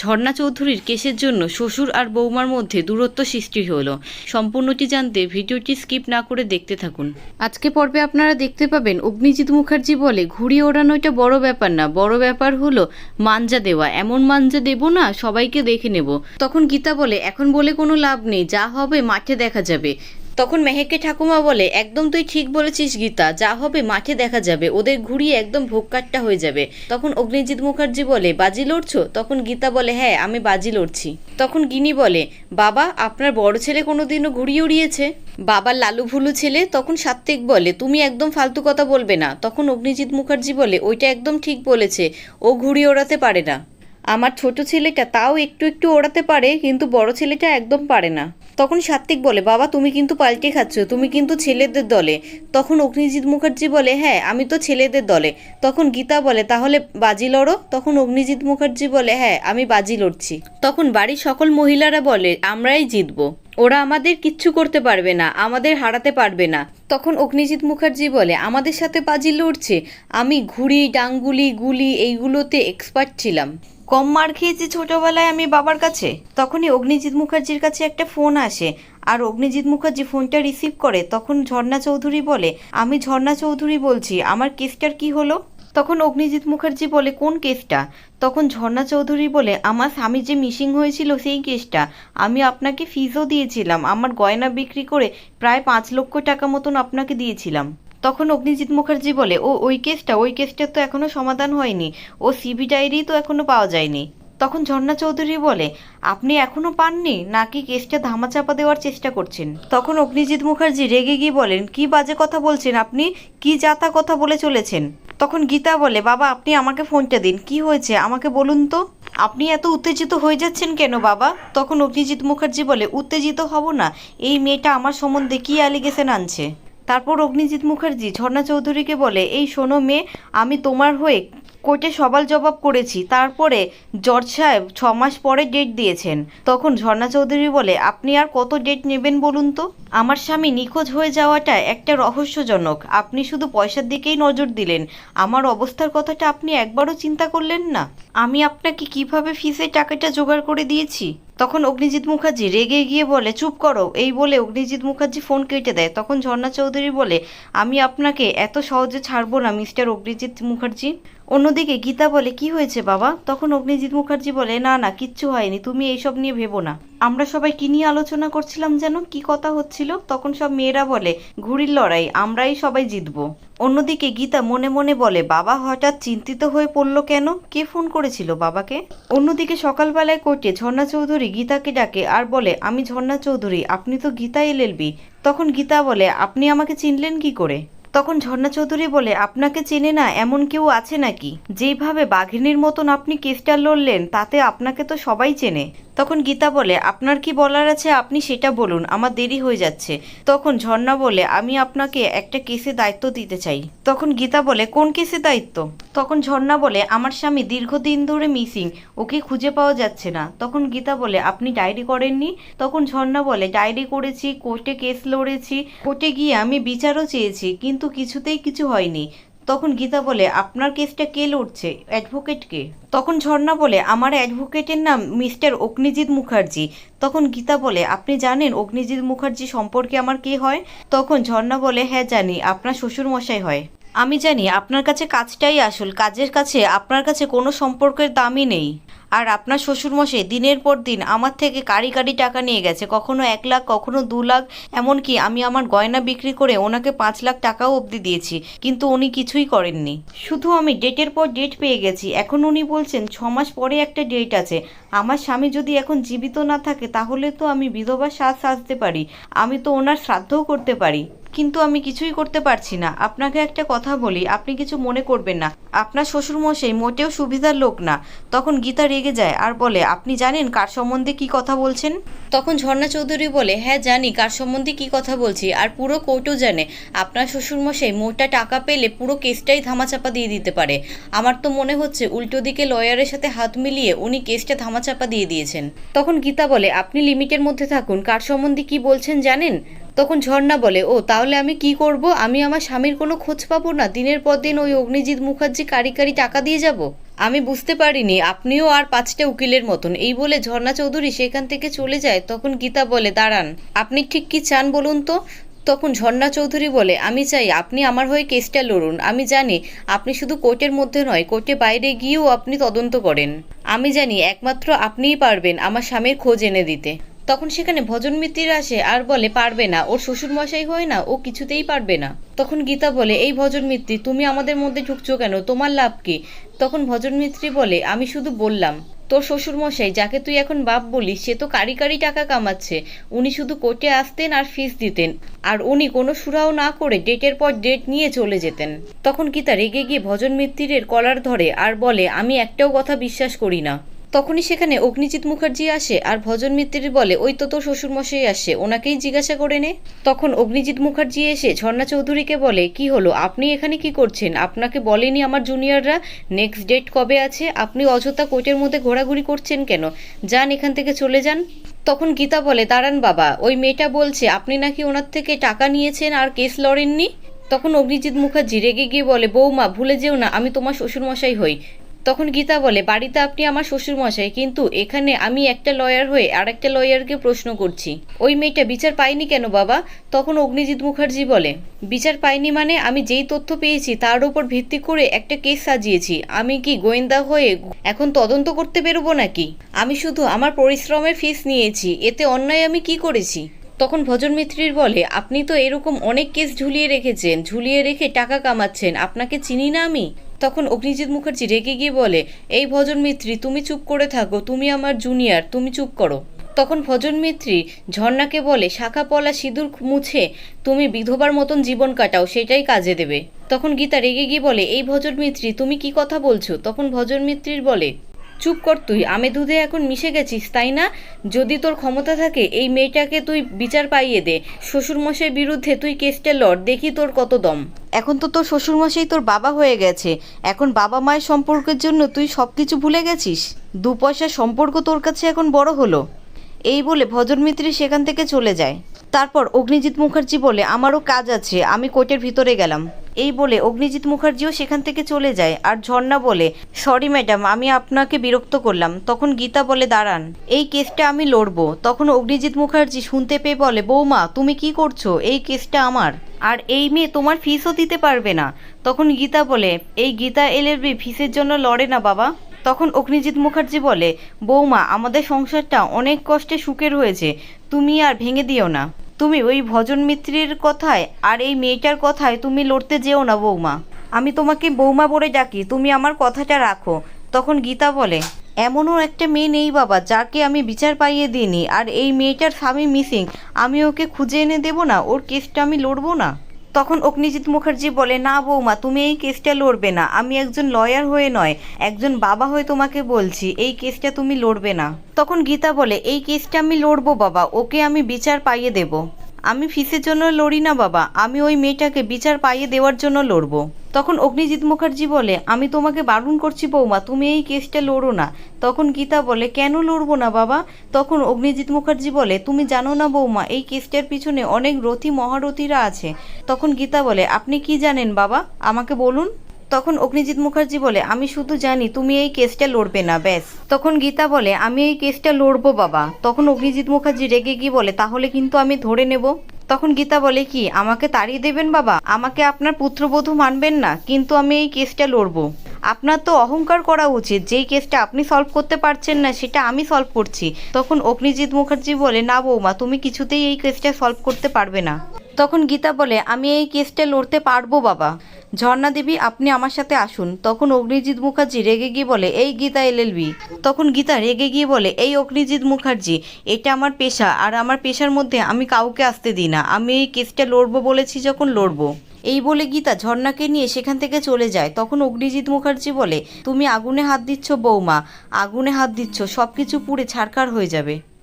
ঝর্ণা চৌধুরীর কেসের জন্য শ্বশুর আর বৌমার মধ্যে দূরত্ব সৃষ্টি হলো। সম্পূর্ণটি জানতে ভিডিওটি স্কিপ না করে দেখতে থাকুন। আজকে পর্বে আপনারা দেখতে পাবেন, অগ্নিজিৎ মুখার্জি বলে, ঘুড়ি ওড়ানো এটা বড় ব্যাপার না। বড় ব্যাপার হলো মাঞ্জা দেওয়া। এমন মাঞ্জা দেবো না, সবাইকে দেখে নেব। তখন গীতা বলে, এখন বলে কোনো লাভ নেই। যা হবে মাঠে দেখা যাবে। তখন মেহেকে ঠাকুমা বলে, একদম তুই ঠিক বলেছিস গীতা, যা হবে মাঠে দেখা যাবে, ওদের ঘুরিয়ে একদম ভোগকাট্টা হয়ে যাবে। তখন অগ্নিজিৎ মুখার্জি বলে, বাজি লড়ছো? তখন গীতা বলে হ্যাঁ আমি বাজি লড়ছি। তখন গিনি বলে, বাবা, আপনার বড় ছেলে কোনোদিনও ঘুরিয়ে উড়িয়েছে? বাবার লালু ভুলু ছেলে তখন সাত্ত্বিক বলে, তুমি একদম ফালতু কথা বলবে না। তখন অগ্নিজিৎ মুখার্জি বলে, ওইটা একদম ঠিক বলেছে, ও ঘুরিয়ে ওড়াতে পারে না। আমার ছোট ছেলেটা তাও একটু একটু ওড়াতে পারে, কিন্তু বড় ছেলেটা একদম পারে না। তখন সাত্বিক বলে, বাবা, তুমি কিন্তু পাল্টে খাচ্ছ, তুমি কিন্তু ছেলেদের দলে। তখন অগ্নিজিৎ মুখার্জি বলে হ্যাঁ আমি তো ছেলেদের দলে। তখন গীতা বলে, তাহলে বাজি লড়ো? তখন অগ্নিজিৎ মুখার্জি বলে হ্যাঁ আমি বাজি লড়ছি। তখন বাড়ির সকল মহিলারা বলে, আমরাই জিতবো। ওরা আমাদের কিচ্ছু করতে পারবে না, আমাদের হারাতে পারবে না। তখন অগ্নিজিৎ মুখার্জি বলে, আমাদের সাথে বাজি লড়ছে। আমি ঘুড়ি, ডাঙ্গুলি, গুলি এইগুলোতে এক্সপার্ট ছিলাম। কম মার খেয়েছি ছোটবেলায় আমি বাবার কাছে? তখনই অগ্নিজিৎ মুখার্জির কাছে একটা ফোন আসে। আর অগ্নিজিৎ মুখার্জি ফোনটা রিসিভ করে তখন ঝর্ণা চৌধুরী বলে, আমি ঝর্ণা চৌধুরী বলছি, আমার কেসটার কি হলো? তখন অগ্নিজিৎ মুখার্জি বলে, কোন কেসটা? তখন ঝর্ণা চৌধুরী বলে, আমার স্বামী যে মিসিং হয়েছিল সেই কেসটা। আমি আপনাকে ফিজও দিয়েছিলাম। আমার গয়না বিক্রি করে প্রায় পাঁচ লক্ষ টাকা মতন আপনাকে দিয়েছিলাম। তখন অগ্নিজিৎ মুখার্জি বলে, ও, ওই কেসটা ওই কেসটা তো এখনও সমাধান হয়নি। ও সিবি ডায়েরি তো এখনও পাওয়া যায়নি। তখন ঝর্ণা চৌধুরী বলে, আপনি এখনও পাননি? নাকি কেসটা ধামাচাপা দেওয়ার চেষ্টা করছেন? তখন অগ্নিজিৎ মুখার্জি রেগে গিয়ে বলেন, কি বাজে কথা বলছেন আপনি? কি যাতা কথা বলে চলেছেন? তখন গীতা বলে, বাবা, আপনি আমাকে ফোনটা দিন। কি হয়েছে? আমাকে বলুন তো। আপনি এত উত্তেজিত হয়ে যাচ্ছেন কেন বাবা? তখন অগ্নিজিৎ মুখার্জি বলে, উত্তেজিত হব না। এই মেয়েটা আমার সম্বন্ধে কি অ্যালিগেশন আনছে? তারপর অগ্নিজিৎ মুখার্জি ঝর্ণা চৌধুরীকে বলে, এই শোনো মেয়ে, আমি তোমার হয়ে কোর্টে সবাল জবাব করেছি। তারপরে জজ সাহেব ছ মাস পরে ডেট দিয়েছেন। তখন ঝর্ণা চৌধুরী বলে, আপনি আর কত ডেট নেবেন বলুন তো? আমার স্বামী নিখোঁজ হয়ে যাওয়াটা একটা রহস্যজনক। আপনি শুধু পয়সার দিকেই নজর দিলেন। আমার অবস্থার কথাটা আপনি একবারও চিন্তা করলেন না। আমি আপনাকে কীভাবে ফিসে টাকাটা জোগাড় করে দিয়েছি? তখন অগ্নিজিৎ মুখার্জি রেগে গিয়ে বলে, চুপ করো। এই বলে অগ্নিজিৎ মুখার্জি ফোন কেটে দেয়। তখন ঝর্ণা চৌধুরী বলে, আমি আপনাকে এত সহজে ছাড়বো না, মিস্টার অগ্নিজিৎ মুখার্জি। অন্যদিকে গীতা বলে, কি হয়েছে বাবা? তখন অগ্নিজিৎ মুখার্জি বলে, না না, কিচ্ছু হয়নি, তুমি এইসব নিয়ে ভেবো না। আমরা সবাই কি নিয়ে আলোচনা করছিলাম যেন? কি কথা হচ্ছিল? তখন সব মেয়েরা বলে, ঘুড়ির লড়াই, আমরাই সবাই জিতবো। অন্যদিকে গীতা মনে মনে বলে, বাবা হঠাৎ চিন্তিত হয়ে পড়ল কেন? কে ফোন করেছিল বাবাকে? অন্যদিকে সকালবেলায় কোর্টে ঝর্ণা চৌধুরী গীতাকে ডাকে আর বলে, আমি ঝর্ণা চৌধুরী, আপনি তো গীতা এলএলবি তখন গীতা বলে, আপনি আমাকে চিনলেন কি করে? তখন ঝর্ণা চৌধুরী বলে, আপনাকে চেনে না, এমন কেউ আছে নাকি? যেইভাবে বাঘিনীর মতন আপনি কেসটা লড়লেন, তাতে আপনাকে তো সবাই চেনে। তখন গীতা বলে, আপনার কি বলার আছে? আপনি সেটা বলুন, আমার দেরি হয়ে যাচ্ছে। তখন ঝর্ণা বলে, আমি আপনাকে একটা কেসে দায়িত্ব দিতে চাই। তখন গীতা বলে, কোন কেসে দায়িত্ব? তখন ঝর্ণা বলে, আমার স্বামী দীর্ঘদিন ধরে মিসিং, ওকে খুঁজে পাওয়া যাচ্ছে না। তখন গীতা বলে, আপনি ডায়েরি করেননি? তখন ঝর্ণা বলে, ডায়েরি করেছি, কোর্টে কেস লড়েছি, কোর্টে গিয়ে আমি বিচারও চেয়েছি, কিন্তু কিছুতেই কিছু হয়নি। তখন গীতা বলে, আপনার কেসটা কে লড়ছে? অ্যাডভোকেটকে? তখন ঝর্ণা বলে, আমার অ্যাডভোকেটের নাম মিস্টার অগ্নিজিৎ মুখার্জি। তখন গীতা বলে, আপনি জানেন অগ্নিজিৎ মুখার্জি সম্পর্কে আমার কে হয়? তখন ঝর্ণা বলে হ্যাঁ জানি, আপনার শ্বশুর মশাই হয়। আমি জানি, আপনার কাছে কাজটাই আসল। কাজের কাছে, আপনার কাছে কোনো সম্পর্কের দামই নেই। আর আপনার শ্বশুরমশাই, দিনের পর দিন আমার থেকে কারি কারি টাকা নিয়ে গেছে। কখনো এক লাখ, কখনো দু লাখ, এমনকি আমি আমার গয়না বিক্রি করে ওনাকে পাঁচ লাখ টাকাও অবধি দিয়েছি, কিন্তু উনি কিছুই করেননি। শুধু আমি ডেটের পর ডেট পেয়ে গেছি। এখন উনি বলছেন, ছ মাস পরে একটা ডেট আছে। আমার স্বামী যদি এখন জীবিত না থাকে, তাহলে তো আমি বিধবা সাজ সাজতে পারি। আমি তো ওনার শ্রাদ্ধও করতে পারি। কিন্তু আমি কিছুই করতে পারছি না। আপনাকে একটা কথা বলি, আপনি কিছু মনে করবেন না। আপনার শ্বশুরমশাই মোটেও সুবিধার লোক না। তখন গীতা রেগে যায় আর বলে, আপনি জানেন কার সম্বন্ধে কি কথা বলছেন? তখন ঝর্ণা চৌধুরী বলে হ্যাঁ জানি কার সম্বন্ধে কি কথা বলছি আর পুরো কোর্টও জানে। আপনার শ্বশুরমশাই মোটা টাকা পেলে পুরো কেসটাই ধামাচাপা দিয়ে দিতে পারে। আমার তো মনে হচ্ছে উল্টো দিকে লয়ারের সাথে হাত মিলিয়ে উনি কেসটা ধামাচাপা দিয়ে দিয়েছেন। তখন গীতা বলে, আপনি লিমিটের মধ্যে থাকুন। কার সম্বন্ধে কি বলছেন জানেন? তখন ঝর্ণা বলে, ও, তাহলে আমি কি করব? আমি আমার স্বামীর কোনো খোঁজ পাবো না। দিনের পর দিন ওই অগ্নিজিৎ মুখার্জি কারি কারি টাকা দিয়ে যাব। আমি বুঝতে পারিনি, আপনিও আর পাঁচটা উকিলের মতন। এই বলে ঝর্ণা চৌধুরী সেখান থেকে চলে যায়। তখন গীতা বলে, দাঁড়ান, আপনি ঠিক কি চান বলুন তো? তখন ঝর্ণা চৌধুরী বলে, আমি চাই আপনি আমার হয়ে কেসটা লড়ুন। আমি জানি আপনি শুধু কোর্টের মধ্যে নয়, কোর্টে বাইরে গিয়েও আপনি তদন্ত করেন। আমি জানি একমাত্র আপনিই পারবেন আমার স্বামীর খোঁজ এনে দিতে। তখন সেখানে ভজন মিত্তির আসে আর বলে, পারবে না। ওর শ্বশুর মশাই হয় না, ও কিছুতেই পারবে না। তখন গীতা বলে, এই ভজন মিত্রি, তুমি আমাদের মধ্যে ঢুকছো কেন? তোমার লাভ কি? তখন ভজন মিত্রি বলে, আমি শুধু বললাম, তোর শ্বশুর মশাই যাকে তুই এখন বাপ বলিস, সে তো কারি কারি টাকা কামাচ্ছে। উনি শুধু কোর্টে আসতেন আর ফিস দিতেন, আর উনি কোনো সুরাও না করে ডেটের পর ডেট নিয়ে চলে যেতেন। তখন গীতা রেগে গিয়ে ভজন মিত্তিরের কলার ধরে আর বলে, আমি একটাও কথা বিশ্বাস করি না। তখনই সেখানে অগ্নিজিৎ মুখার্জি আসে আর ভজন মিত্তির বলে, ওই তো তোর শ্বশুরমশাই আসে, ওনাকেই জিজ্ঞাসা করে নে। তখন অগ্নিজিৎ মুখার্জি এসে ঝর্ণা চৌধুরীকে বলে, কি হলো? আপনি এখানে কি করছেন? আপনাকে বলেনি আমার জুনিয়ররা নেক্সট ডেট কবে আছে? আপনি অযথা কোর্টের মধ্যে ঘোরাঘুরি করছেন কেন? যান, এখান থেকে চলে যান। তখন গীতা বলে, দাঁড়ান বাবা, ওই মেয়েটা বলছে, আপনি নাকি ওনার থেকে টাকা নিয়েছেন আর কেস লড়েননি? তখন অগ্নিজিৎ মুখার্জি রেগে গিয়ে বলে, বৌমা, ভুলে যেও না, আমি তোমার শ্বশুরমশাই হই। তখন গীতা বলে, বাড়িতে আপনি আমার শ্বশুর মশাই কিন্তু এখানে আমি একটা লয়ার হয়ে আর একটা লয়ারকে প্রশ্ন করছি। ওই মেয়েটা বিচার পায়নি কেন বাবা? তখন অগ্নিজিৎ মুখার্জি বলে, বিচার পাইনি মানে আমি যেই তথ্য পেয়েছি তার উপর ভিত্তি করে একটা কেস সাজিয়েছি। আমি কি গোয়েন্দা হয়ে এখন তদন্ত করতে বেরোবো নাকি? আমি শুধু আমার পরিশ্রমের ফিস নিয়েছি। এতে অন্যায় আমি কি করেছি? তখন ভজন মিত্রির বলে, আপনি তো এরকম অনেক কেস ঝুলিয়ে রেখেছেন, ঝুলিয়ে রেখে টাকা কামাচ্ছেন, আপনাকে চিনি না আমি? তখন অগ্নিজিৎ মুখার্জি রেগে গিয়ে বলে, এই ভজন মিত্রি, তুমি চুপ করে থাকো, তুমি আমার জুনিয়র, তুমি চুপ করো। তখন ভজন মিত্রি ঝর্ণাকে বলে, শাখা পলা সিঁদুর মুছে তুমি বিধবার মতন জীবন কাটাও, সেটাই কাজে দেবে। তখন গীতা রেগে গিয়ে বলে, এই ভজন মিত্রি, তুমি কি কথা বলছো? তখন ভজন মিত্রির বলে চুপ কর তুই, আমি দুধে এখন মিশে গেছিস, তাই না? যদি তোর ক্ষমতা থাকে, এই মেয়েটাকে তুই বিচার পাইয়ে দে। শ্বশুরমশাইয়ের বিরুদ্ধে তুই কেসটা লড়, দেখি তোর কত দম। এখন তো তোর শ্বশুরমশাই তোর বাবা হয়ে গেছে। এখন বাবা মায়ের সম্পর্কের জন্য তুই সব কিছু ভুলে গেছিস? দু পয়সার সম্পর্ক তোর কাছে এখন বড় হলো। এই বলে ভজন মিত্রি সেখান থেকে চলে যায়। তারপর অগ্নিজিৎ মুখার্জি বলে, আমারও কাজ আছে, আমি কোর্টের ভিতরে গেলাম। এই বলে অগ্নিজিৎ মুখার্জিও সেখান থেকে চলে যায় আর ঝর্ণা বলে, সরি ম্যাডাম, আমি আপনাকে বিরক্ত করলাম। তখন গীতা বলে, দাঁড়ান, এই কেসটা আমি লড়বো। তখন অগ্নিজিৎ মুখার্জি শুনতে পেয়ে বলে, বৌমা, তুমি কি করছ? এই কেসটা আমার। আর এই মেয়ে তোমার ফিসও দিতে পারবে না। তখন গীতা বলে, এই গীতা এলএলবি ফিসের জন্য লড়ে না বাবা। তখন অগ্নিজিৎ মুখার্জি বলে, বৌমা, আমাদের সংসারটা অনেক কষ্টে সুখের হয়েছে তুমি আর ভেঙে দিও না। তুমি ওই ভজন মিত্রের কথায় আর এই মেয়েটার কথায় তুমি লড়তে যেও না বৌমা। আমি তোমাকে বৌমা বলে ডাকি, তুমি আমার কথাটা রাখো। তখন গীতা বলে, এমনও একটা মেয়ে নেই বাবা, যাকে আমি বিচার পাইয়ে দিইনি, আর এই মেয়েটার স্বামী মিসিং। আমি ওকে খুঁজে এনে দেবো না, ওর কেসটা আমি লড়বো না। তখন অগ্নিজিৎ মুখার্জি বলে, না বৌমা, তুমি এই কেসটা লড়বে না। আমি একজন লয়ার হয়ে নয়, একজন বাবা হয়ে তোমাকে বলছি, এই কেসটা তুমি লড়বে না। তখন গীতা বলে, এই কেসটা আমি লড়বো বাবা, ওকে আমি বিচার পাইয়ে দেব। আমি ফিসের জন্য লড়ি না বাবা, আমি ওই মেয়েটাকে বিচার পাইয়ে দেওয়ার জন্য লড়বো। তখন অগ্নিজিৎ মুখার্জি বলে, আমি তোমাকে বারণ করছি বৌমা, তুমি এই কেসটা লড়ো না। তখন গীতা বলে, কেন লড়বো না বাবা? তখন অগ্নিজিৎ মুখার্জি বলে, তুমি জানো না বৌমা, এই কেসটার পিছনে অনেক রথী মহারথীরা আছে। তখন গীতা বলে, আপনি কি জানেন বাবা? আমাকে বলুন। তখন অগ্নিজিৎ মুখার্জি বলে, আমি শুধু জানি, তুমি এই কেসটা লড়বে না, ব্যাস। তখন গীতা বলে, আমি এই কেসটা লড়বো বাবা। তখন অগ্নিজিৎ মুখার্জি রেগে গিয়ে বলে, তাহলে কিন্তু আমি ধরে নেব। তখন গীতা বলে কি, আমাকে তাড়িয়ে দেবেন বাবা, আমাকে আপনার পুত্রবধূ মানবেন না, কিন্তু আমি এই কেসটা লড়ব। আপনার তো অহংকার করা উচিত, যেই কেসটা আপনি সলভ করতে পারছেন না, সেটা আমি সলভ করছি। তখন অগ্নিজিৎ মুখার্জি বলে, না বৌমা, তুমি কিছুতেই এই কেসটা সলভ করতে পারবে না। তখন গীতা বলে, আমি এই কেসটা লড়তে পারব বাবা। ঝর্ণা দেবী, আপনি আমার সাথে আসুন। তখন অগ্নিজিৎ মুখার্জি রেগে গিয়ে বলে, এই গীতা এলএলবি। তখন গীতা রেগে গিয়ে বলে, এই অগ্নিজিৎ মুখার্জি, এটা আমার পেশা, আর আমার পেশার মধ্যে আমি কাউকে আসতে দিই না। আমি এই কেসটা লড়বো বলেছি যখন লড়বো। এই বলে গীতা ঝর্ণাকে নিয়ে সেখান থেকে চলে যায়। তখন অগ্নিজিৎ মুখার্জি বলে, তুমি আগুনে হাত দিচ্ছ বৌমা, আগুনে হাত দিচ্ছ সব কিছু পুড়ে ছারখার হয়ে যাবে।